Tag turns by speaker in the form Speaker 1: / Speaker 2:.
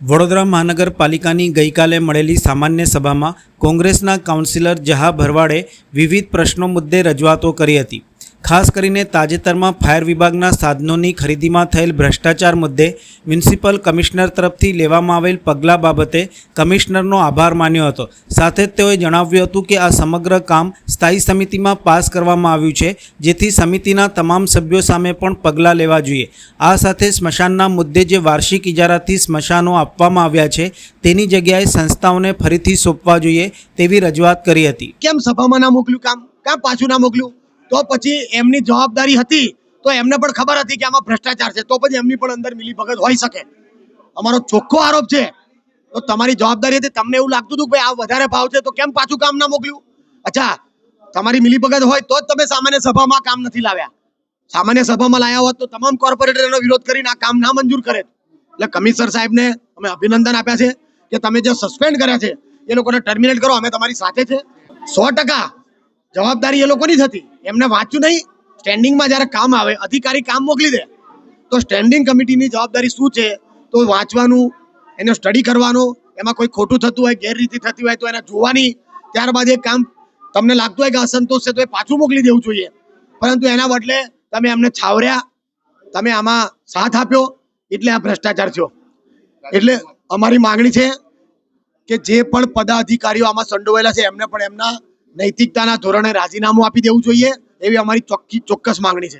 Speaker 1: વડોદરા મહાનગરપાલિકાની ગઈકાલે મળેલી સામાન્ય સભામાં કોંગ્રેસના કાઉન્સિલર જહા ભરવાડે વિવિધ પ્રશ્નો મુદ્દે રજૂઆતો કરી હતી. ખાસ કરીને તાજેતરમાં ફાયર વિભાગના સાધનોની ખરીદીમાં થયેલ ભ્રષ્ટાચાર મુદ્દે મ્યુનિસિપલ કમિશનર તરફથી લેવામાં આવેલ પગલાં બાબતે કમિશનરનો આભાર માન્યો હતો. સાથે જ તેઓએ જણાવ્યું હતું કે આ સમગ્ર કામ સ્થાયી સમિતિમાં પાસ કરવામાં આવ્યું છે, જેથી સમિતિના તમામ સભ્યો સામે પણ પગલાં લેવા જોઈએ. આ સાથે સ્મશાનના મુદ્દે જે વાર્ષિક ઇજારાથી સ્મશાનો આપવામાં આવ્યા છે, તેની જગ્યાએ સંસ્થાઓને ફરીથી સોંપવા જોઈએ તેવી રજૂઆત કરી હતી.
Speaker 2: કેમ સભામાં ના મોકલ્યું કામ? કામ પાછું ના મોકલ્યું? તો પછી એમની જવાબદારી હતી, તો એમને પણ ખબર હતી કે આમાં ભ્રષ્ટાચાર છે, તો પછી એમની પણ અંદર મિલીભગત હોઈ શકે. અમારો ચોખ્ખો આરોપ છે. તો તમારી જવાબદારી હતી, તમને એવું લાગતું હતું કે આ વધારે ભાવ છે, તો કેમ પાછું કામ ના મોકલ્યું? અચ્છા, તમારી મિલીભગત હોય તો જ તમે સામાન્ય સભામાં કામ નથી લાવ્યા. સામાન્ય સભામાં લાયા હોત તો તમામ કોર્પોરેટર એનો વિરોધ કરીને આ કામ ના મંજૂર કરે. એટલે કમિશનર સાહેબને અમે અભિનંદન આપ્યા છે કે તમે જે સસ્પેન્ડ કર્યા છે, એ લોકોને ટર્મિનેટ કરો, અમે તમારી સાથે છે. સો ટકા જવાબદારી એ લોકોની થતી એમને વાંચ્યું નહીં. સ્ટેન્ડિંગમાં જ્યારે કામ આવે, અધિકારી કામ મોકલી દે, તો સ્ટેન્ડિંગ કમિટીની જવાબદારી શું છે? તો વાંચવાનું, એનો સ્ટડી કરવાનો, એમાં કોઈ ખોટું થતું હોય, ગેરરીતિ થતી હોય તો એને જોવાની, ત્યારબાદ એ કામ તમને લાગતું હોય કે અસંતોષ છે તો એ પાછું મોકલી દેવું જોઈએ. પરંતુ એના બદલે તમે એમને છાવર્યા, તમે આમાં સાથ આપ્યો, એટલે આ ભ્રષ્ટાચાર થયો. એટલે અમારી માંગણી છે કે જે પણ પદાધિકારીઓ આમાં સંડોવાયેલા છે, એમને પણ એમના નૈતિકતાના ધોરણે રાજીનામું આપી દેવું જોઈએ એવી અમારી ચોખ્ખી ચોક્કસ માંગણી છે.